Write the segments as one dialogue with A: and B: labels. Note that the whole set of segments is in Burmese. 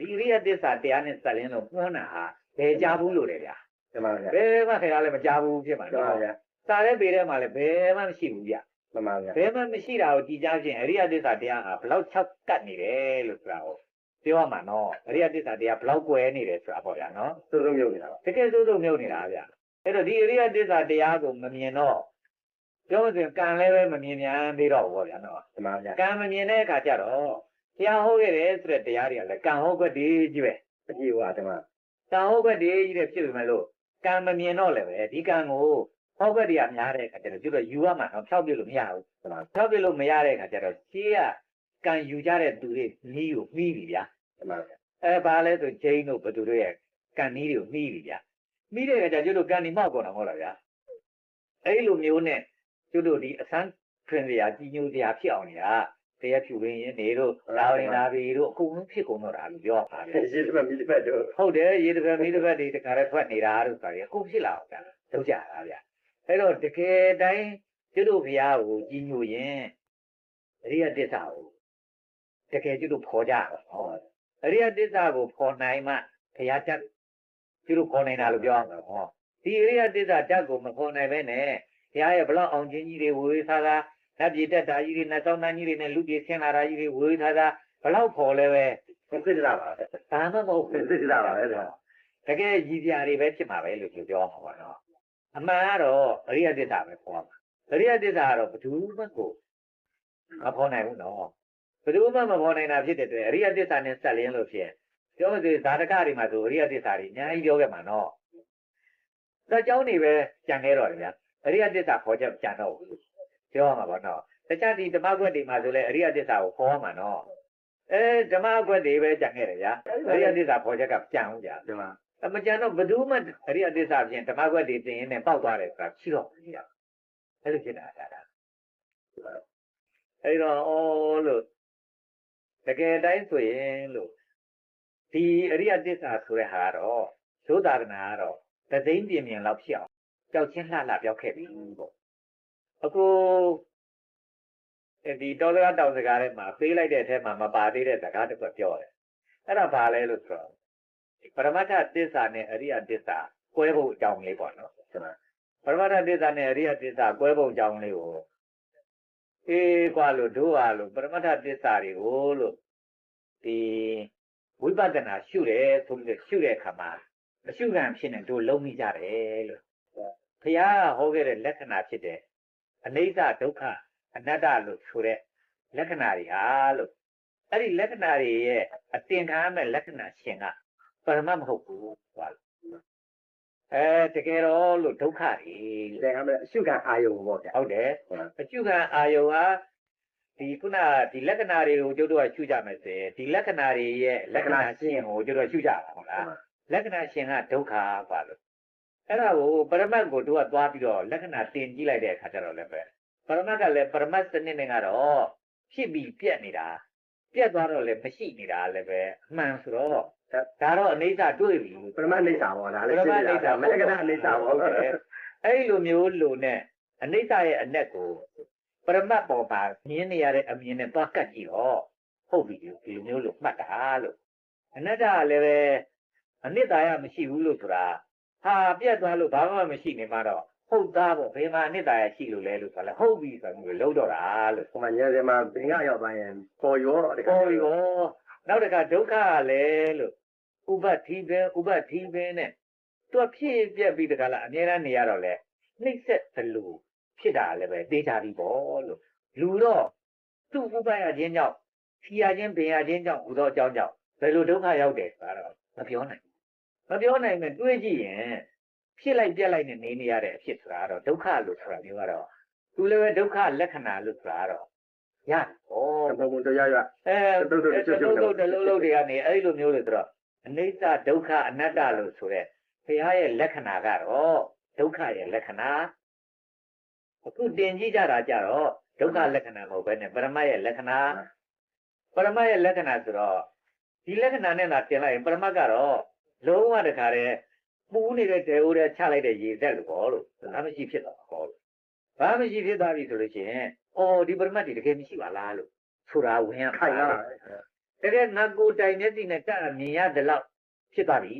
A: ဒီအရိယသစ္စာတရားနဲ့စက်လင်းလို့ပွန်းတာဟာဘယ်ကြားဘူးလို့လေဗျာ
B: မှန်ပါဗျာ
A: ဘယ်မှခင်ဗျားလည်းမကြားဘူးဖြစ်မှာ
B: မှန်ပါ
A: နော်
B: ဗျာ
A: စာတဲ့ပေထဲမှာလည်းဘယ်မှမရှိဘူးဗျ
B: မှန်ပါဗျာ
A: ဘယ်မှမရှိတာကိုကြည်ကြားဖြင့်အရိယသစ္စာတရားဟာဘလောက်၆ကတ်နေတယ်လို့ဆိုတာကိုပြောရမှာနော်အရိယသစ္စာတရားဘလောက်ကွယ်နေတယ်ဆိုတာပေါ့ဗျာနော်
B: စိုးစိုးမြုပ်နေတာပါ
A: တကယ်ဆိုးဆိုးမြုပ်နေတာဗျအဲ့တော့ဒီအရိယသစ္စာတရားကိုမမြင်တော့ပြောမစဉ်ကံလည်းပဲမမြင်မြန်သေးတော့ဘူးပေါ့ဗျာနော်
B: မှန်ပါဗျာ
A: ကံမမြင်တဲ့အခါကျတော့ တရားဟောခဲ့တယ်ဆိုတဲ့တရားတွေကလည်းကံဟောခွက်တည်းကြီးပဲ
B: အကြည့်ဟောဓမ္မ
A: ကံဟောခွက်တည်းကြီးတဲ့ဖြစ်ပေမဲ့လို့ကံမမြင်တော့လည်းပဲဒီကံကိုဟောခွက်တွေကများတဲ့အခါကျတော့ကျွတ်တော့ယူရမှာတော့ဖြောက်ပြလို့မရဘူး
B: မှန်ပါ
A: ဖြောက်ပြလို့မရတဲ့အခါကျတော့ရှင်းကကံယူကြတဲ့သူတွေနီးကိုပြီးပြီဗျာ
B: မှန်ပါဗျာ
A: အဲဘာလဲဆိုဂျိန်းတို့ဘသူတို့ရဲ့ကံနီးတွေကိုပြီးပြီဗျာပြီးတဲ့အခါကျကျွတ်တို့ကံနီမောက်ကုန်တော့မဟုတ်လားဗျာအဲ့လိုမျိုးနဲ့ကျွတ်တို့ဒီအစမ်းထွင်စရာကြီးညိုစရာဖြစ်အောင်ညာတ ရားဖြူရင်းရင်နေတို့လာဝင်လာပြီတို့အကုန်လုံးဖြစ်ကုန်တော့တာလို့ပြောပါဗျာ
B: ရေးတစ်ပတ်မိတစ်ပတ်တော့
A: ဟုတ်တယ်ရေတစ်ပတ်မိတစ်ပတ်ဒီတခါတည်းထွက်နေတာတို့ဆိုရင်အခုဖြစ်လာအောင်ဗျာထုတ်ကြတာဗျာအဲ့တော့တကယ်တိုင်းကျွတ်တို့ဘုရားကိုကြီးညိုရင်အရိယတစ္ဆာကိုတကယ်ကျွတ်တို့ဖော်ကြတော့ဟောအရိယတစ္ဆာကိုဖော်နိုင်မှဘုရားတက်ကျွတ်တို့ဖော်နိုင်တာလို့ပြောအောင်ဟောဒီအရိယတစ္ဆာတက်ကိုမဖော်နိုင်ပဲနဲ့ဘုရားရဲ့ဘလောက်အောင်ချင်းကြီးတွေဝေဝေးသားသား နတ်ပြည်တက်တာကြီးတွေနတ်သောင်းသားကြီးတွေနဲ့လူပြည်ဆင်းလာတာကြီးတွေဝေဝေးသားသားဘလောက်ဖော်လဲပဲ
B: သစ္စာပါဗျာ
A: ဘာမှမဟုတ်ဘူး
B: သစ္စာပါပဲဒါ
A: တကယ်ရည်ပြာတွေပဲဖြစ်မှာပဲလို့ပြောပြောမှာပါနော်အမှန်ကတော့အရိယတစ္ဆာပဲခေါ်မှာအရိယတစ္ဆာကတော့ဘယ်သူမှကိုမဖော်နိုင်ဘူးနော်ဘယ်သူမှမဖော်နိုင်တာဖြစ်တဲ့အတွက်အရိယတစ္ဆာနဲ့ဆက်လင်းလို့ဖြစ်ပြောမသေးဇာတကတွေမှာဆိုအရိယတစ္ဆာတွေအများကြီးပြောခဲ့မှာနော်ဒါကြောင့်နေပဲကြံခဲ့တော့တယ်ဗျာအရိယတစ္ဆာခေါ်ချက်ကြံတော့ဘူး ပြောရမှာပါနော်တခြားဒီဓမ္မကွက်တွေမှာဆိုလဲအရိယတစ္ဆာကိုခေါ်ရမှာနော်အဲဓမ္မကွက်တွေပဲကြံခဲ့တယ်ဗျာအရိယတစ္ဆာခေါ်ချက်ကကြံဦးကြ
B: ဓမ္မ
A: အမကြံတော့ဘယ်သူမှအရိယသစ္စာဖြင့်ဓမ္မကွက်တွေတင်ရင်းနဲ့ပေါက်သွားတယ်ဆိုတာရှိတော့မရှိရအဲ့လိုဖြစ်တာဒါဒါအဲ့တော့အော်လို့တကယ်တိုင်းဆိုရင်လို့ဒီအရိယသစ္စာဆိုတဲ့ဟာကတော့သုဒ္ဓရဏကတော့သသိန်းပြင်းပြင်းလောက်ဖြစ်အောင်ကြောက်ချင်းလှလှပြောက်ခဲ့ပြီပေါ့ အခုအဲဒီတောစကားတောင်စကားထဲမှာပေးလိုက်တဲ့အထက်မှာမပါသေးတဲ့စကားတစ်ခုပြောတယ်အဲ့ဒါဘာလဲလို့ဆိုတော့ပရမတ္ထသစ္စာနဲ့အရိယသစ္စာကွဲဖို့အကြောင်းလေးပေါ့နော်
B: ဓမ္မ
A: ပရမတ္ထသစ္စာနဲ့အရိယသစ္စာကွဲဖို့အကြောင်းလေးကိုအေးကွာလို့တို့ဟာလို့ပရမတ္ထသစ္စာတွေကိုလို့ဒီဝိပဿနာရှုတယ်ဆိုပြီးရှုတဲ့အခါမှာအရှုခံဖြစ်နေတို့လုံးမိကြတယ်လို့ဘုရားဟောခဲ့တဲ့လက္ခဏာဖြစ်တဲ့ အနိစ္စဒုက္ခအနတ္တလို့ဆိုတဲ့လက္ခဏာတွေဟာလို့အဲ့ဒီလက္ခဏာတွေရဲ့အတင်ခံရမဲ့လက္ခဏာရှင်ကပရမတ်မဟုတ်ဘူးဟွာအဲတကယ်တော့လို့ဒုက္ခတွေ
B: တဲ့ကမဲ့အရှုခံအာယုံပေါ့ဗျာ
A: ဟုတ်တယ်
B: ဟုတ်
A: အကျုခံအာယုဟာဒီခုနဒီလက္ခဏာတွေကိုကျုပ်တို့ကရှုကြမယ်ဆိုရင်ဒီလက္ခဏာတွေရဲ့လက္ခဏာရှင်ကိုကျုပ်တို့ကရှုကြတာဟုတ်လားလက္ခဏာရှင်ကဒုက္ခပါလို့ အဲ့ဒါကိုပရမတ်ကိုတို့ကသွားပြီးတော့လက္ခဏာတင်ကြည့်လိုက်တဲ့အခါကျတော့လည်းပဲပရမတ်ကလည်းပရမတ်စနစ်နဲ့ကတော့ဖြစ်ပြီးပြက်နေတာပြက်သွားတော့လည်းမရှိနေတာလည်းပဲအမှန်ဆိုတော့ဒါတော့အနေစာတွေ့ပြီ
B: ပရမအိဋ္ဌာပေါ့ဒါ
A: ပ
B: လည်း
A: ရ
B: ရှ
A: မ
B: င်း
A: အိဋ္ဌာ
B: တာမလကဒအိဋ္ဌာပေါ့
A: ဟုတ်တယ်အဲ့လိုမျိုးလို့နဲ့အနိစ္စရဲ့အ내ကိုပရမတ်ပေါ်မှာမြင်နေရတဲ့အမြင်နဲ့သွားကတ်ကြည့်တော့ဟုတ်ပြီဒီလိုမျိုးလို့မှတ်တာလို့အနတ္တကလည်းပဲအနိတ္တရမရှိဘူးလို့ဆိုတာ ဟာပြတ်သွားလို့ဘာမှမရှိနေမှတော့ဟုတ်သားပေါ့ဘယ်မှာအနိတ္တရရှိလို့လဲလို့ဆိုတာလဲဟုတ်ပြီဆိုပြီးလုံးတော့တာလို့
B: ဟိုမှာညနေမှာဘင်ကရောက်သွားရင်ပေါ်ရောတကယ်
A: ပေါ်ပြီကောနောက်တစ်ခါဒုက္ခကလည်းလို့ဥပ္ပတိပဲဥပ္ပတိပဲနဲ့သူကဖြစ်ပြက်ပြီးတခါလားအများအားနေရတော့လေနှိမ့်ဆက်သလိုဖြစ်တာလည်းပဲသိကြပြီပေါ့လို့လူတော့သူ့ဥပ္ပယခြင်းကြောင့်ဖြီရခြင်းပင်ရခြင်းကြောင့်ဟူသောအကြောင်းကြောင့်ဘယ်လိုဒုက္ခရောက်တယ်ဆိုတာတော့မပြောနိုင်ဘူး မပြောနိုင်နဲ့တွေးကြည့်ရင်ဖြစ်လိုက်ပြက်လိုက်နဲ့နေနေရတဲ့အဖြစ်ဆိုတာကတော့ဒုက္ခလို့ဆိုတာမျိုးကတော့သူလည်းပဲဒုက္ခလက္ခဏာလို့ဆိုတာကတော့ရတယ်။ဩ
B: ဘုံဘုံတရားရ
A: အဲ
B: တုတ်တုတ်ကျွတ်ကျွတ်
A: တုတ်တုတ်တလုံးလုံးတွေကနေအဲ့လိုမျိုးလို့ဆိုတော့အနိစ္စဒုက္ခအနတ္တလို့ဆိုရဲဘုရားရဲ့လက္ခဏာကတော့ဒုက္ခရဲ့လက္ခဏာအခုတင်ကြည့်ကြတာကြတော့ဒုက္ခလက္ခဏာမဟုတ်ဘဲနဲ့ပရမတ်ရဲ့လက္ခဏာပရမတ်ရဲ့လက္ခဏာဆိုတော့ဒီလက္ခဏာနဲ့သာတင်လိုက်ရင်ပရမတ်ကတော့ လုံးဝတခါတည်းပူနေတဲ့တေဦးတဲ့ချလိုက်တဲ့ရေသက်လို့ပေါ့လို့ဒါမရှိဖြစ်တော့ဟောလို့ဘာမရှိဖြစ်သွားပြီဆိုလို့ရှိရင်အော်ဒီပရမတ်ဒီတကယ်မရှိပါလားလို့ဆိုတာဝင်ရ
B: ခိုင်လာ
A: တကယ်ငါကိုယ်တိုင်မျက်စိနဲ့တက်အမြင်ရတဲ့လောက်ဖြစ်သွားပြီ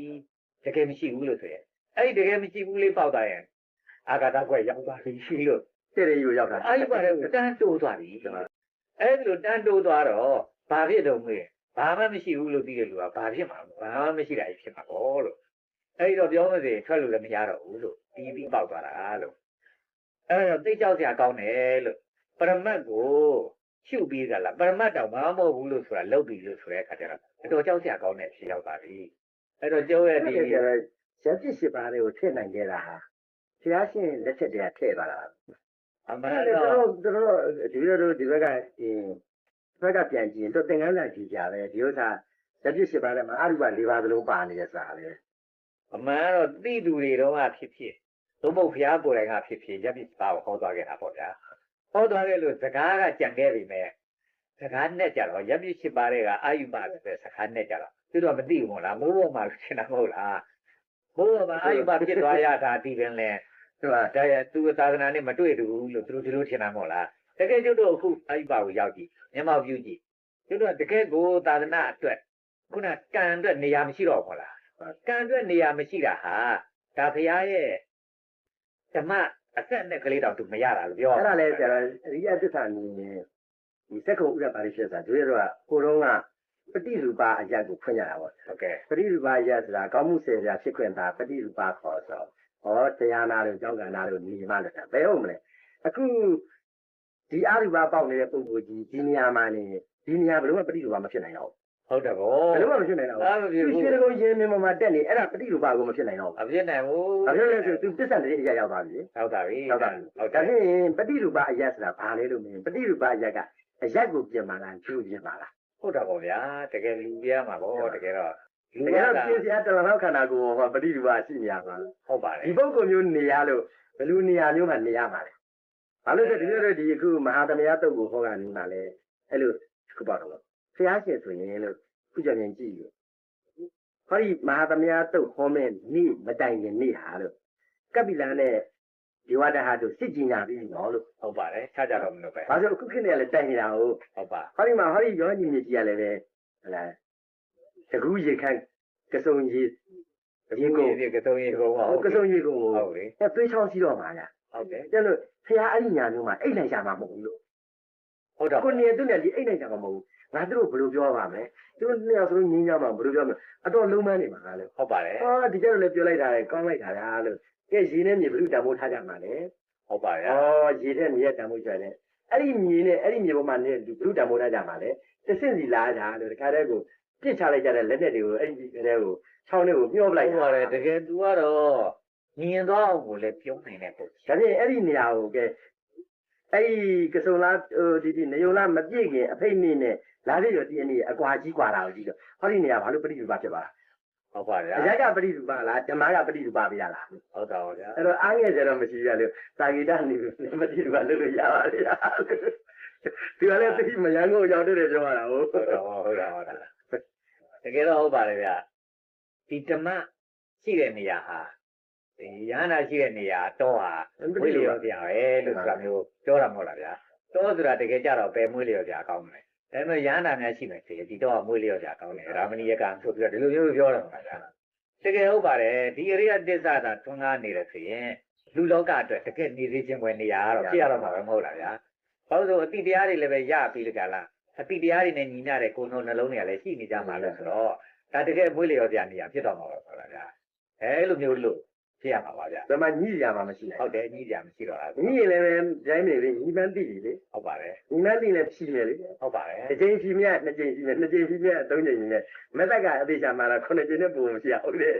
A: တကယ်မရှိဘူးလို့ဆိုရင်အဲ့ဒီတကယ်မရှိဘူးလေးပေါက်သွားရင်အာဂါတကွက်ရောက်သွားပြီရှိလို့
B: တဲ့ရေကိုရောက်တာ
A: အဲ့ဒီပါတယ်ကိုတန်းတိုးသွားပြီအဲ့ဒီလိုတန်းတိုးသွားတော့ဘာဖြစ်တော့မလဲ ဘာမှမရှိဘူးလို့သိတဲ့လူကဘာဖြစ်မှာဘာမှမရှိတာကြီးဖြစ်မှာပေါ့လို့အဲ့ဒီတော့ပြောမစေထွက်လို့လည်းမရတော့ဘူးလို့ပြီးပြီးပေါက်သွားတာလို့အဲ့တော့သိကြောက်စရာကောင်းတယ်လို့ပရမတ်ကိုရှုပြီးကြလားပရမတ်တောင်ဘာမှမဟုတ်ဘူးလို့ဆိုတာလုပ်ပြီးလို့ဆိုတဲ့အခါကျတော့အတော်ကြောက်စရာကောင်းတဲ့ဖြစ်ရောက်သွားပြီအဲ့တော့ကျောရဲ့
B: ဒီ
A: ဒီ
B: ကျတော့ရပြစ်ရှိပါတွေကိုထည့်နိုင်ခဲ့တာဟာဘုရားရှင်လက်ချက်တည်းထည့်ပါလား
A: အမှ
B: အဲ့
A: န်
B: ဒါ
A: တော့
B: တော့တော့ဒီလိုတော့ဒီဘက်ကဒီ ဘက်ကပြန်ကြည့်ရင်တော့သင်္ကန်းစာကြည့်ကြပဲဒီဥစ္စာရပြစ်ရှိပါတဲ့မှာအရုပ၄ပါးသလုံးပါနေတဲ့စာပဲ
A: အမှန်တော့တိတူတွေတော့ကဖြစ်ဖြစ်သို့မဟုတ်ဘုရားကိုယ်တိုင်ကဖြစ်ဖြစ်ရပ်ပြီးပါကိုဟောသွားခဲ့တာပေါ့ဗျာဟောသွားခဲ့လို့စကားကကြံခဲ့ပြီမဲ့စကားနဲ့ကြတော့ရပ်ပြီးရှိပါတဲ့ကအာယုပဆိုတဲ့စကားနဲ့ကြတော့သူတို့မသိဘူးမို့လားမိုးပေါ်မှာရှင်းတာမဟုတ်လားမိုးပေါ်မှာအာယုပဖြစ်သွားရတာဒီပင်လဲ
B: ဟုတ်ပါ
A: ဒါရသူသာသနာနဲ့မတွေ့ဘူးလို့သူတို့ဒီလိုထင်တာမဟုတ်လား တကယ်ကျွတ်တို့အခုအာယုပကိုရောက်ကြည့်မျက်မှောက်ပြုကြည့်ကျွတ်တို့တကယ်ကိုသာသနာအတွက်ခုနကံအတွက်နေရာမရှိတော့ဘူးလား ကံအတွက်နေရာမရှိတာဟာဒါဖရားရဲ့ဓမ္မအဆက်နဲ့ကလေးတောင်သူမရတာလို့ပြော
B: အဲ့ဒါလဲကျတော့အရိယသစ္စာမြင်ရင်ဒီစက္ကုဥရပါရိဖြစ်စာတို့ရတော့ကိုတော့ကပฏิရူပအရက်ကိုဖွင့်ရတာပေါ့
A: ဟုတ်ကဲ့
B: ပฏิရူပအရက်ဆိုတာကောင်းမှုစေရာဖြစ်ခွင့်သာပฏิရူပခေါ်ဆိုဟောတရားနာတို့ကြောင်းကနာတို့ညီမလို့တာဘယ်ဟုတ်မလဲအခု ဒီအရူပပေါက်နေတဲ့ပုံကိုကြီးဒီနေရာမှာနေဒီနေရာဘယ်လိုမှပฏิရူပမဖြစ်နိုင်တော့
A: ဟုတ်တယ်ဗော
B: ဘယ်လိုမှမဖြစ်နိုင်တော့
A: အားမဖြစ်
B: သူ
A: ဘူး
B: ရွှေတကုံရင်းမြင်မှာတက်နေအဲ့ဒါပฏิရူပကိုမဖြစ်နိုင်တော့
A: အဖြစ်နိုင်ဘူး
B: ဘာဖြစ်လဲဆိုသူပစ္စံတည်းအရက်ရောက်သွားပြီ
A: ဟုတ်တာပြီ
B: ဟုတ်တာ
A: ဟုတ်
B: ဒါ
A: တယ်
B: ဖြင့်ပฏิရူပအရက်ဆိုတာဘာလဲလို့မင်းပฏิရူပအရက်ကအရက်ကိုပြင်ပါလားကျူးပြင်ပါလား
A: ဟုတ်တာဗောဗျာတကယ်လူပြရမှာဗောတကယ်တော့လူ
B: တ
A: ရ
B: ကယ်
A: တာ
B: တော့ပြင်စရာတလလောက်ခန္ဓာကိုယ်ဟောပฏิရူပရှိနေရမှာ
A: ဟုတ်ပါလေ
B: ဒီပုဂ္ဂိုလ်မျိုးနေရလို့ဘယ်လိုနေရာမျိုးမှနေရမှာလဲ ဘာလို့လဲဒီလိုတော့ဒီအခုမဟာသမယတုတ်ကိုဟောကနေမှလဲအဲ့လိုခုပေါ့တော့ဖျားရှင်ဆိုရင်လို့ခုကြရင်ကြည့်ယူဟောဒီမဟာသမယတုတ်ဟောမဲ့နေ့မတိုင်ခင်နေ့ဟာလို့ကပိလန်နဲ့ဒီဝတ္တဟာတို့စစ်ကြင်ညာပြီးနော်လို့
A: ဟုတ်ပါတယ်ခြားကြတော့မလို့ပဲ
B: ဘာလို့အခုခေတ်နဲ့လည်းတိုင်နေတာဟုတ်
A: ဟုတ်ပါ
B: ဟောဒီမှာဟောဒီရောညီမြေကြီးကလည်းပဲဟလာတကူရေခန့်ကစုံကြီးရေကို
A: ဒီကတုံးရေကုန်ပါ
B: ကစုံရေကို
A: ဟုတ်လေ
B: အဲသွေးချောင်းရှိတော့မှာလား
A: ဟုတ်တယ်
B: ကျလို့ဖះအဲ့ဒီညာမျိုးမှာအိတ်နိုင်ကြမှာမဟုတ်ဘူးလို့
A: ဟုတ်တော့
B: ကိုနေသူနဲ့ဒီအိတ်နိုင်ကြမှာမဟုတ်ဘူးငါတို့ဘယ်လိုပြောပါမလဲသူတို့နှစ်ယောက်စလုံးငင်းကြမှာဘယ်လိုပြောမလဲအတော်လုံးမန်းနေမှာလို့
A: ဟုတ်ပါတယ်
B: အော်ဒီကျတော့လည်းပြောလိုက်တာလေကောင်းလိုက်တာလားလို့ကဲရေနဲ့မြေဘယ်လိုတံမိုးထားကြမှာလဲ
A: ဟုတ်ပါဗျာ
B: အော်ရေနဲ့မြေရဲ့တံမိုးကျတယ်အဲ့ဒီမြေနဲ့အဲ့ဒီမြေပေါ်မှာနေဘယ်လိုတံမိုးထားကြမှာလဲတစ်စင့်စီလာကြလို့တခါတည်းကိုပြစ်ချလိုက်ကြတဲ့လက်နဲ့တွေကိုအဲ့ဒီကလေးကိုချောင်းလေးကိုမျောပလိုက်
A: ဟုတ်ပါတယ်တကယ်သူကတော့ မြင်သွားအောင်ကိုလည်းပြောနိုင်တဲ့ပုံ
B: ဒါဖြင့်အဲ့ဒီနေရာကိုကဲအဲ့ဒီကဆုံလားဟိုဒီဒီနေုံလားမပြည့်ခင်အဖိတ်နေနဲ့လာပြီးတော့ဒီအနေအကွာကြီးကွာတာကိုကြည့်တော့ဟောဒီနေရာဘာလို့ပရိသုပဖြစ်ပါလား
A: ဟုတ်ပါဗျာ။
B: အရကပရိသုပလားဓမ္မကပရိသုပပြရလား။
A: ဟုတ်တာပါဗျာ။
B: အဲ့တော့အားငယ်ကြတော့မရှိရလို့သာဂိတနေပရိသုပလုပ်လို့ရပါလေ။ဒီကလည်းတိမယံကိုရောက်တဲ့တယ်ပြောရတာဟုတ်
A: တာပါဟုတ်တာပါတကယ်တော့ဟုတ်ပါတယ်ဗျာဒီဓမ္မရှိတဲ့နေရာဟာ ရဟန္တာရှိတဲ့နေရာတော့ဟာမွေးလျော်ပြပဲလို့ဆိုတာမျိုးပြောတာမဟုတ်လားဗျာတော့ဆိုတာတကယ်ကြတော့ပဲမွေးလျော်ပြကောင်းတယ်ဒါပေမဲ့ရဟန္တာများရှိမယ်ဆိုရင်ဒီတော့မွေးလျော်ပြကောင်းတယ်ရာမဏီယကံဆိုပြီးတော့ဒီလိုမျိုးပြောတာပါဗျာတကယ်ဟုတ်ပါတယ်ဒီအရိယတစ္ဆာသာထွန်းကားနေတယ်ဆိုရင်လူလောကအတွက်တကယ်နေသေးခြင်းပွဲနေရာကတော့ဖြစ်ရတော့မှာပဲမဟုတ်လားဗျာဘာလို့ဆိုအတိတရားတွေလည်းပဲရပြီးလကလားအတိတရားတွေနဲ့ညီမျှတဲ့ကိုယ်နှုတ်နှလုံးတွေကလည်းရှိနေကြမှာလို့ဆိုတော့ဒါတကယ်မွေးလျော်ပြနေရဖြစ်တော့မှာပါဆိုတာဗျာအဲလိုမျိုးလို့ ဖြစ်ရမှာပါဗျာ
B: ဓမ္မညှိရမှာမရှိနိုင်
A: ဟုတ်တယ်ညီကြမရှိတော့တာ
B: ညှိရင်လည်းပဲဂျိုင်းနေပြီညီမန်းတိပြီလေ
A: ဟုတ်ပါတယ်
B: ညီမန်းတိလည်းဖြီးမယ်လေ
A: ဟုတ်ပါတယ်
B: တစ်ချိန်ဖြီးမြတ်နှစ်ချိန်ဖြီးမြတ်နှစ်ချိန်ဖြီးမြတ်သုံးချိန်ဖြီးမြတ်မက်သက်ကအသေးချာမှာတော့ခုနှစ်ချိန်နဲ့ပုံမရှိရဟုတ်တယ်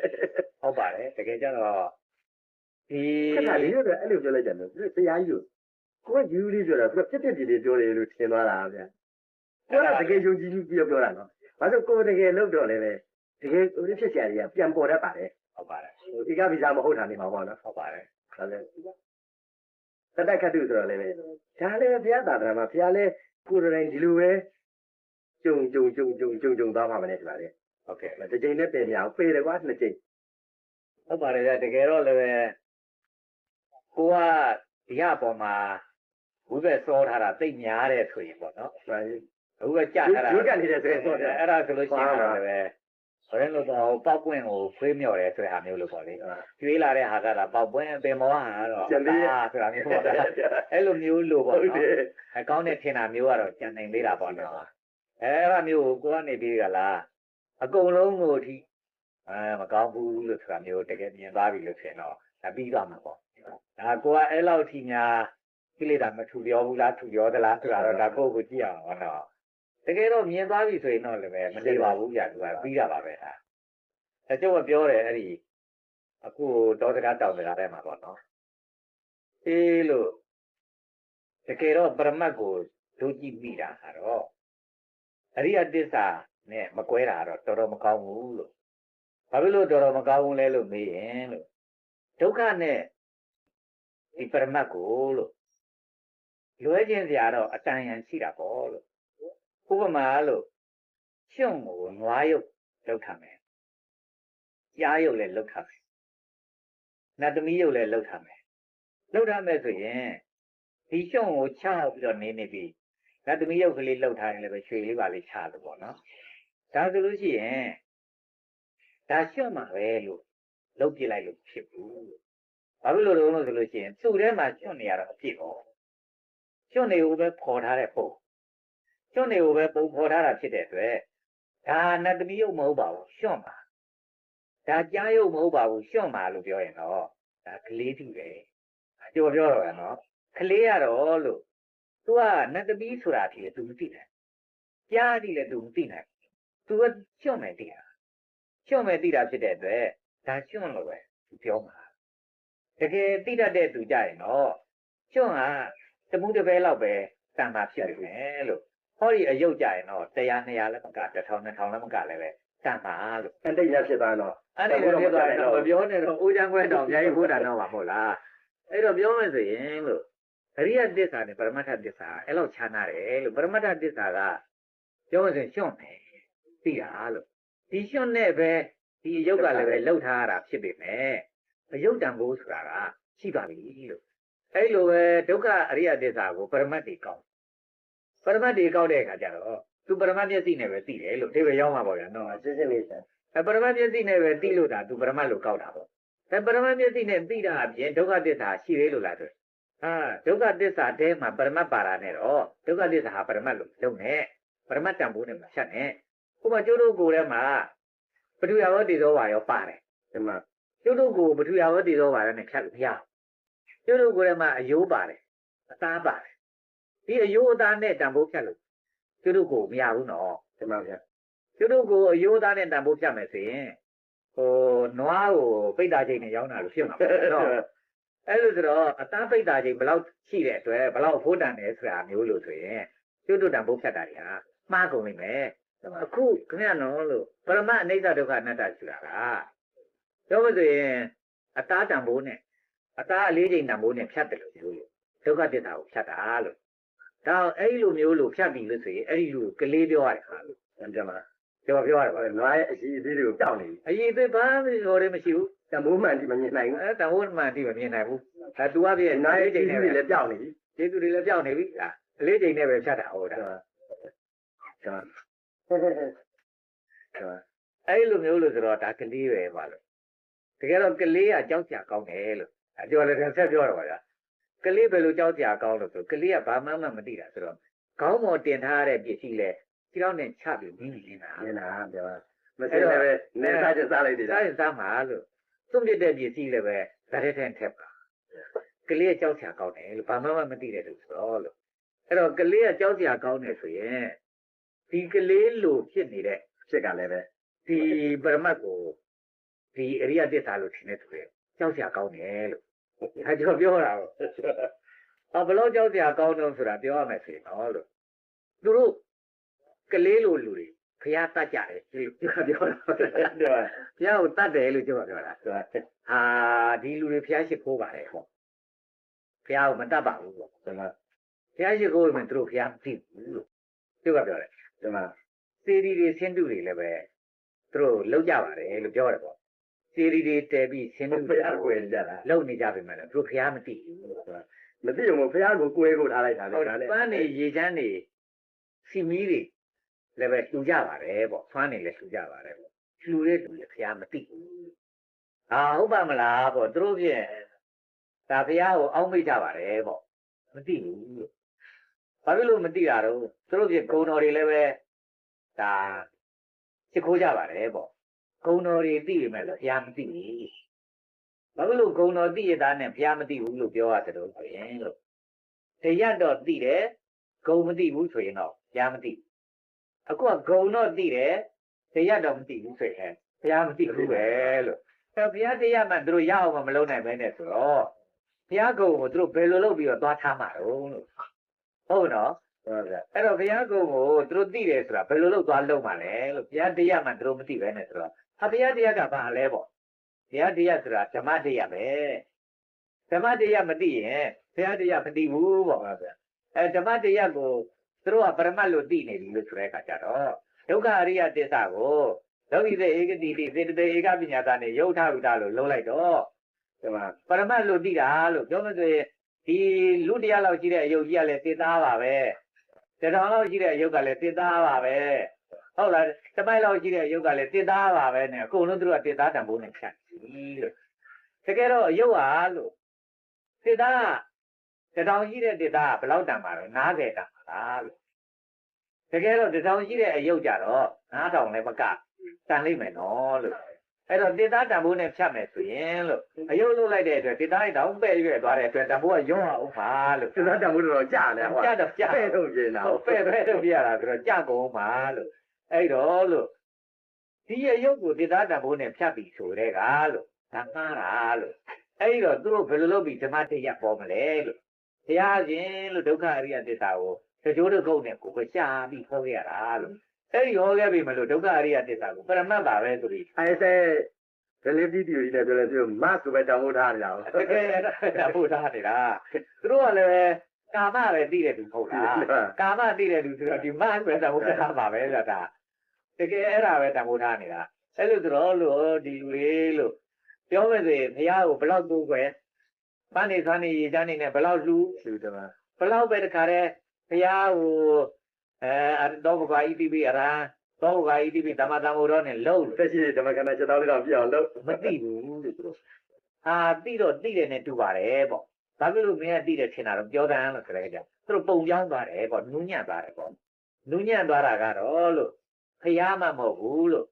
A: ဟုတ်ပါတယ်တကယ်ကြတော့ဒီ
B: ခက်တာလေးတော့အဲ့လိုပြောလိုက်ကြတယ်တရားကြီးကိုကိုကယူလေးပြောတာသူကပြက်ပြက်ပြက်လေးပြောတယ်လို့ထင်သွားတာဗျာကိုကတကယ်ယုံကြည်မှုပြောပြောတာနော်ဘာလို့ကိုတကယ်လို့တော့လည်းပဲတကယ်ဟိုဖြစ်ချင်တယ်ကပြန်ပေါ်တတ်ပါတယ်
A: ဟုတ်ပါတယ်
B: ဟိုဒီကဗီဇာမဟုတ်တာနေမှာပေါ့နော်
A: ဟုတ်ပါတယ်
B: ဟုတ်တယ်တတခတ်တူဆိုတော့လည်းပဲဒါလည်းဘုရားသာသနာမှာဘုရားလည်းကိုယ်တိုင်ဒီလိုပဲကြုံကြုံကြုံကြုံကြုံကြုံသွားမှာမနဲ့ဒီပါလေ
A: ဟုတ်ကဲ့
B: တစ်ချိန်နဲ့ပြင်ပြအောင်ပေတယ်ကွာနှစ်ချိန်
A: ဟုတ်ပါတယ်ဗျာတကယ်တော့လည်းပဲကိုကဒီဟာအပေါ်မှာဝိဘက်စောထားတာသိပ်များတယ်ဆိုရင်ပေါ့နော်
B: ဟုတ်
A: အခုကကြာထားတာ
B: ရွေးကနေတဲ့ဆိုရင်ပေါ့ဗျာ
A: အဲ့ဒါဆိုလို့ရှိရင်တော့လည်း ဘယ်လိုတော့ပောက်ပွင့်ကိုဖွေးမြော်တယ်ဆိုတဲ့ဟာမျိုးလို့ပေါ့လေကျွေးလာတဲ့ဟာကဒါပောက်ပွင့်ပင်မောဟာတော့
B: ကျန်သေးရဲ့
A: အာဆိုတာမျိုးပေါ့ဗျာအဲ့လိုမျိုးလို့
B: ဟု
A: ပေါ့
B: တ်တ
A: နော်
B: ယ်
A: အကောင်းနဲ့ထင်တာမျိုးကတော့ကြံနေသေးတာပေါ့နော်အဲ့ဒါမျိုးကိုကိုကနေပြီးကြလားအကုန်လုံးကိုအထိအဲမကောင်းဘူးလို့ဆိုတာမျိုးတကယ်မြင်သွားပြီလို့ဆိုရင်တော့ဒါပြီးသွားမှာပေါ့ဒါကိုကအဲ့လောက်အထိများကိလေသာမထူပြောဘူးလားထူပြောသလားဆိုတာတော့ဒါကိုယ့်ကိုကြည့်အောင်ပေါ့နော် တကယ်တော့မြင်သွားပြီဆိုရင်တော့လည်းပဲမသေးပါဘူးကြာသူကပြီးတာပါပဲဒါအဲကျုပ်ကပြောတယ်အဲ့ဒီအခုတောစကားတောင်စကားထဲမှာပေါ့နော်အေးလို့တကယ်တော့ပရမတ်ကိုဒုကြည့်မိတာကတော့အရိယတစ္ဆာနဲ့မကွဲတာတော့တော်တော်မကောင်းဘူးလို့ဘာဖြစ်လို့တော်တော်မကောင်းဘူးလဲလို့မေးရင်လို့ဒုက္ခနဲ့ဒီပရမတ်ကိုလို့လွဲခြင်းစရာတော့အတန်ရန်ရှိတာပေါ့လို့ ဥပမာလို့ရှုံကိုနွားရုပ်လောက်ထားမယ်ကြားရုပ်လည်းလောက်ထားမယ်နတ်သမီးရုပ်လည်းလောက်ထားမယ်လောက်ထားမယ်ဆိုရင်ဒီရှုံကိုချပြီးတော့နေနေပြီငါသမီးရုပ်ကလေးလှုပ်ထားရင်လည်းပဲရွှေလေးပါလေးချလို့ပေါ့နော်ဒါဆိုလို့ရှိရင်ဒါရှုံမှာပဲလို့လှုပ်ပြလိုက်လို့ဖြစ်ဘူးဘာဖြစ်လို့လဲလို့ဆိုလို့ရှိရင်သူ့ထဲမှာရှုံနေရတော့အဖြစ်ပေါ့ရှုံနေကိုပဲပေါ်ထားတဲ့ပုံ ကျွန့်တွေကိုပဲပုံခေါ်ထားတာဖြစ်တဲ့အတွက်ဒါနတ်သမီးယုတ်မဟုတ်ပါဘူးကျွန့်ပါဒါကြားယုတ်မဟုတ်ပါဘူးကျွန့်ပါလို့ပြောရင်တော့ဒါကလေးတူပဲအကျော်ပြောတော့ကနော်ကလေးရတော့လို့သူကနတ်သမီးဆိုတာဖြစ်တယ်သူမသိနိုင်ကြားတယ်လည်းသူမသိနိုင်သူကကျွန့်မယ်သိတာကျွန့်မယ်သိတာဖြစ်တဲ့အတွက်ဒါကျွန့်လို့ပဲသူပြောမှာတကယ်သိတတ်တဲ့သူကြရင်တော့ကျွန့်ကတမှုတစ်ပဲလောက်ပဲတန်ပါဖြစ်တယ်လို့ ဟောဒီအယုတ်ကြရင်တော့100 200လည်းမက1000 2000လည်းမကလည်းပဲတန်ပါလို့
B: အတိတ်ရဖြစ်သွားတော့
A: အဲ့ဒီလိုဖြစ်သွားရင်တော့မပြောနဲ့တော့အိုးချမ်းခွဲတောင်အများကြီးဟိုးတာတော့မှာမဟုတ်လားအဲ့တော့ပြောမယ်ဆိုရင်လို့အရိယသစ္စာနဲ့ပရမတ္ထသစ္စာအဲ့လောက်ခြားနာတယ်လို့ပရမတ္ထသစ္စာကပြောမယ်ဆိုရင်ရှွန့်တယ်သိတာလို့ဒီရှွန့်နဲ့ပဲဒီအယုတ်ကလည်းပဲလှုပ်ထားရတာဖြစ်ပေမဲ့အယုတ်တံဖို့ဆိုတာကရှိပါပြီလို့အဲ့လိုပဲဒုက္ခအရိယသစ္စာကိုပရမတ္တိကောင်း ပရမတ္တိကောက်တဲ့အခါကျတော့သူပရမတ်မျက်စိနဲ့ပဲသိတယ်လို့ဒီပဲရောက်မှာပေါ့ဗျာနော်
B: ရှင်းရှင်းလေးစမ်း
A: အဲပရမတ်မျက်စိနဲ့ပဲသိလို့တာသူပရမတ်လို့ကောက်တာပေါ့အဲပရမတ်မျက်စိနဲ့သိတာအပြင်ဒုက္ခသစ္စာရှိသေးလို့လားဆိုဟာဒုက္ခသစ္စာတဲမှာပရမတ်ပါတာနဲ့တော့ဒုက္ခသစ္စာဟာပရမတ်လို့လုံးနဲ့ပရမတ်တန်ဖိုးနဲ့မဖြတ်နဲ့ဥပမာကျိုးတို့ကိုယ်ထဲမှာပထဝီယောတည်သောဝါရောပါတယ်
B: ဒီမှာ
A: ကျိုးတို့ကိုပထဝီယောတည်သောဝါရောနဲ့ဖြတ်လို့မရဘူးကျိုးတို့ကိုယ်ထဲမှာအယိုးပါတယ်အသားပါတယ် ဒီအယိုးအသားနဲ့တန်ဖိုးဖြတ်လို့ကျိုးတို့ကိုမရဘူးနော်
B: ဒီမှာဗျာ
A: သူတို့ကိုအယိုးသားနဲ့တန်ဖိုးပြမယ်ဆိုရင်ဟိုနွားကိုပိတ်တာချိန်နဲ့ရောင်းတာလို့ဖြစ်မှာပေါ့နော်အဲ့လိုဆိုတော့အသားပိတ်တာချိန်ဘယ်လောက်ရှိတဲ့အတွက်ဘယ်လောက်အဖို့တန်တယ်ဆိုတာမျိုးလို့ဆိုရင်သူတို့တန်ဖိုးဖြတ်တာတွေဟာမှားကုန်လိမ့်မယ်အခုခင်ဗျာနော်လို့ပရမအနိစ္စဒုက္ခအနတ္တဆိုတာကပြောမဆိုရင်အသားတန်ဖိုးနဲ့အသားအလေးချိန်တန်ဖိုးနဲ့ဖြတ်တယ်လို့ပြောလို့ဒုက္ခတစ္ဆာကိုဖြတ်တာလို့ ဒါအဲ့ဒီလိုမျိုးလို့ဖြတ်ပြီလို့ဆိုရင်အဲ့ဒီလိုကလေးပြောရတယ်ဟာလို့
B: ဒီမှာ
A: ပြောပြောရတယ်ပါ
B: နွားရဲ့အရှိအသေးတွေကိုကြောက်နေပြီ
A: အရေးသေးဘာမှဟိုလည်းမရှိဘူး
B: တမိုးမှန်ဒီမမြင်နိုင်ဘူး
A: အဲတဟိုမှန်တိမမြင်နိုင်ဘူးအဲသူကပြည့်
B: နွား
A: နား
B: ရဲ့
A: ရေး
B: အ
A: ချိန်
B: ရှိ
A: နဲ့ပဲ
B: တွေလည်းကြောက်နေပြီ
A: ကျေးဇူးတွေလည်းပြောင်းနေပြီဟာအလေးချိန်နဲ့ပဲဖြတ်တာဟုတ်တာ
B: ဒါဒါဒါ
A: အဲ့လိုမျိုးလို့ဆိုတော့ဒါကလေးပဲပါလို့တကယ်တော့ကလေးကကြောက်ကြကောင်းတယ်လို့အကျော်လည်းဆက်ပြောတော့ပါဗျာ ကလေးဘယ်လိုကြောက်ကြကောင်းလို့ဆိုကလေးကဘာမှမမသိတာဆိုတော့ခေါင်းပေါ်တင်ထားရတဲ့ပစ္စည်းလဲခြေထောက်နဲ့ချပြီးပြီးနေတာ
B: မြင်တာဗျာမစင်းလည်းပဲနေစားချစားလိုက်တယ်
A: စားရင်စားမှာလို့သွန့်ပြတဲ့ပစ္စည်းလည်းပဲဓာတ်ထဲထက်ပါကလေးကကြောက်ကြကောင်းတယ်လို့ဘာမှမသိတဲ့လို့ဆိုတော့လို့အဲ့တော့ကလေးကကြောက်ကြကောင်းတယ်ဆိုရင်ဒီကလေးလိုဖြစ်နေတဲ့
B: ဖြစ်ကလည်းပဲ
A: ဒီပရမတ်ကိုဒီအရိယတစ္ဆာလို့ထင်တဲ့သူတွေကြောက်ကြကောင်းတယ်လို့ ဒါကြောင့်ပြောတာပေါ့အော်ဘလို့ကြောက်ကြကောင်းတော့ဆိုတာပြောရမယ်ဆိုရင်ဟောလို့သူတို့ကလေးလိုလူတွေဖျားတတ်ကြတယ်လို့ပြောပြောတာ
B: ဒါ
A: ဖျားကိုတတ်တယ်လို့ပြောပြောတာ
B: ဒါ
A: ဟာဒီလူတွေဖျားရှိခိုးပါတယ်ဟောဖျားကိုမတတ်ပါဘူးပေါ့
B: ဒီမှာ
A: ဖျားရှိခိုးရင်သူတို့ဖျားမသိဘူးလို့သူကပြောတယ်
B: ဒီမှာ
A: စေဒီတွေဆင်းတုတွေလည်းပဲသူတို့လောက်ကြပါတယ်လို့ပြောတယ်ပေါ့ စေဒီတွေတဲပြီးဆင်းတု
B: ဖះကိုယ်ကြတာ
A: လောက်နေကြပြီမဲ့လည်းသူတို့ဖျားမသိဘူး
B: မသိဘူးဖះကိုကိုယ်ကိုထားလိုက်တာလေ
A: ဟုတ်
B: ဒါ
A: တယ်
B: နဲ့
A: ပန်းနေရေချမ်းနေစီမီတွေလည်းပဲလှူကြပါတယ်ပေါ့ဆွမ်းနေလည်းလှူကြပါတယ်ပေါ့လှူတဲ့လူလည်းဘုရားမသိဘူးဟာဟုတ်ပါမလားပေါ့သူတို့ဖြင့်ဒါဘုရားကိုအောက်မိတ်ကြပါတယ်ပေါ့မသိဘူးလို့ဘာဖြစ်လို့မသိတာတော့သူတို့ဖြင့်ဂုံတော်တွေလည်းပဲဒါချစ်ခိုးကြပါတယ်ပေါ့ ဂုံတော်တွေသိရမယ်လို့ဘုရားမသိဘူးဘာဖြစ်လို့ဂုံတော်သိရတာနဲ့ဘုရားမသိဘူးလို့ပြောရတယ်လို့ဆိုရင်လို့တရားတော့သိတယ်ဂုံမသိဘူးဆိုရင်တော့ဘုရားမသိဘူးအခုကဂုံတော့သိတယ်တရားတော့မသိဘူးဆိုရင်ဘုရားမသိဘူးပဲလို့အဲဘုရားတရားမှသူတို့ရအောင်မမလုပ်နိုင်ပဲနဲ့ဆိုတော့ဘုရားဂုံကိုသူတို့ဘယ်လိုလုပ်ပြီးတော့သွားထားမှာတော့လို့ဟုတ်နော်
B: ဟုတ်ကဲ့
A: အဲ့တော့ဘုရားကုံကိုသူတို့သိတယ်ဆိုတာဘယ်လိုလုပ်သွားလုပ်မှာလဲလို့ဘုရားတရားမှသူတို့မသိပဲနဲ့ဆိုတော့ ဟာဘုရားတရားကဘာလဲပေါ့ဘုရားတရားဆိုတာဓမ္မတရားပဲဓမ္မတရားမသိရင်ဘုရားတရားမသိဘူးပေါ့ဟုတ်ကဲ့အဲဓမ္မတရားကိုသူတို့ကပရမတ်လို့သိနေပြီလို့ဆိုတဲ့အခါကျတော့ဒုက္ခအရိယသစ္စာကိုလောကီတဲ့ဧကတိတိစေတသိက်ဧကပညာသားနဲ့ယုတ်ထဝိတာလို့လုံးလိုက်တော့
B: ဒီမှာ
A: ပရမတ်လို့သိတာလို့ပြောမလို့ဆိုရင်ဒီလူတရားလောက်ရှိတဲ့အယုတ်ကြီးကလည်းသိသားပါပဲတထောင်လောက်ရှိတဲ့အယုတ်ကလည်းသိသားပါပဲ ဟုတ်လားတပိုက်လောက်ရှိတဲ့အယုတ်ကလည်းသိသားပါပဲနဲ့အကုန်လုံးသူတို့ကသိသားတန်ဖိုးနဲ့ဖြတ်ပြီလို့တကယ်တော့အယုတ်ဟာလို့သိသားကတထောင်ရှိတဲ့သိသားကဘယ်လောက်တန်ပါလဲ90တန်ပါလားလို့တကယ်တော့တထောင်ရှိတဲ့အယုတ်ကြတော့9000လည်းမကတန်လိမ့်မယ်နော်လို့အဲ့တော့တေသားတန်ဖိုးနဲ့ဖြတ်မယ်ဆိုရင်လို့အယုတ်လုတ်လိုက်တဲ့အတွက်တေသားလိုက်တောင်ပဲ့ရွက်သွားတဲ့အတွက်တန်ဖိုးကရောအောင်ပါလို့
B: သစ္စာတမှုတော်ကြာနေဟို
A: ကြတော့ကြ
B: ပဲ့ထုတ်ပြနေတာ
A: ဟုတ်ပဲ့ပဲ့တော့ပြရတာဆိုတော့ကြကုန်ပါလို့ အဲ့တော့လို့ဒီအယုတ်ကိုတေသားတန်ဖိုးနဲ့ဖြတ်ပြီဆိုတဲ့ကလို့ဒါမှားတာလို့အဲ့တော့သူတို့ဘယ်လိုလုပ်ပြီးဓမ္မတရားပေါ်မလဲလို့တရားရှင်လို့ဒုက္ခအရိယသစ္စာကိုတကြိုးတစ်ခုတ်နဲ့ကိုယ်ကရှားပြီးဟောခဲ့ရတာလို့အဲ့ဒီဟောခဲ့ပြီမလို့ဒုက္ခအရိယသစ္စာကိုပရမတ်ပါပဲဆိုပြီး
B: အဲဆဲ relative theory နဲ့ပြောလဲပြော mass ကိုပဲတောင်းဖို့ထားနေတာ
A: တကယ်တော့ဘုရားနေတာသူတို့ကလည်းကာမပဲသိတယ်သူဟုတ်လားကာမသိတယ်သူဆိုတော့ဒီမတ်ပဲတမိုးထားပါပဲဆိုတာ တကယ်အဲ့ဒါပဲတမိုးထားနေတာအဲ့လိုဆိုတော့လို့ဒီလူလေးလို့ပြောမယ်ဆိုရင်ဘုရားကိုဘယ်လောက်ကိုယ်ွယ်ပန်းနေသွမ်းနေရေချမ်းနေနဲ့ဘယ်လောက်လူ
B: လူတမ
A: ဘယ်လောက်ပဲတခါတည်းဘုရားကိုအဲတော့ဘဂဝါဣတိပိအရဟံတော့ဘဂဝါဣတိပိသမတမောရောနဲ့လုံး
B: တက်ရှိဓမ္မကဏ္ဍချက်တော်လေးတော့ပြအောင်လုပ်
A: မသိဘူးလို့သူတို့အာသိတော့သိတယ်နဲ့တူပါတယ်ပေါ့ဘာဖြစ်လို့မင်းကသိတယ်ထင်တာတော့ပြောတယ်လို့ဆိုတဲ့ကြသူတို့ပုံပြောင်းသွားတယ်ပေါ့နူးညံ့သွားတယ်ပေါ့နူးညံ့သွားတာကတော့လို့ ဖျားမှမဟုတ်ဘူးလို့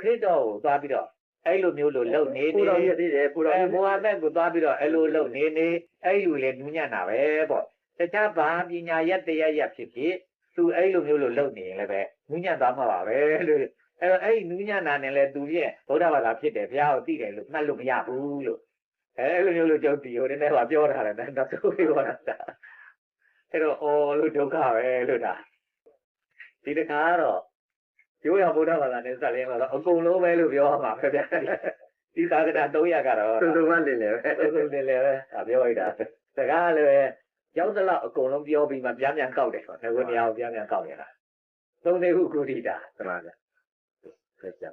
A: ခရစ်တော်ကိုသွားပြီးတော့အဲ့လိုမျိုးလို့လုံနေ
B: ပူ
A: နေ
B: တော်ရသေးတယ်ပူတော်
A: အဲ
B: ရ
A: မိုဟာမက်ကိုသွားပြီးတော့အဲ့လိုလုံနေနေအဲ့လူလေနူးညံ့တာပဲပေါ့တခြားဘာပညာရက်တရားရက်ဖြစ်ဖြစ်သူအဲ့လိုမျိုးလို့လုံနေရင်လည်းပဲနူးညံ့သွားမှာပါပဲလို့အဲ့တော့အဲ့ဒီနူးညံ့တာနဲ့လဲသူရဲ့ဗုဒ္ဓဘာသာဖြစ်တယ်ဘုရားကိုသိတယ်လို့မှတ်လို့မရဘူးလို့အဲအဲ့လိုမျိုးလို့ကြောက်တီဟိုတည်းကပြောထားတယ်တော့သူပြောတာအဲ့တော့အော်လို့ဒုက္ခပဲလို့ဒါဒီတခါကတော့ ရိုးရဗုဒ္ဓဘာသာနဲ့စက်လင်းတော့အကုန်လုံးပဲလို့ပြောရမှာပဲဗျဒီသာသနာ300ကတော့
B: စုံစုံမလင်းလေပဲ
A: အဲ့လိုလည်းလည်းပဲဒါပြောလိုက်တာတကားလည်းပဲရောက်သလောက်အကုန်လုံးပြောပြီးမှပြန်ပြန်ကောက်တယ်ဆိုတော့ဘယ်နေရာကိုပြန်ပြန်ကောက်ရတာသုံးသေးခုကုဋ္ဌိတာ
B: သမားပြဆက်ကြ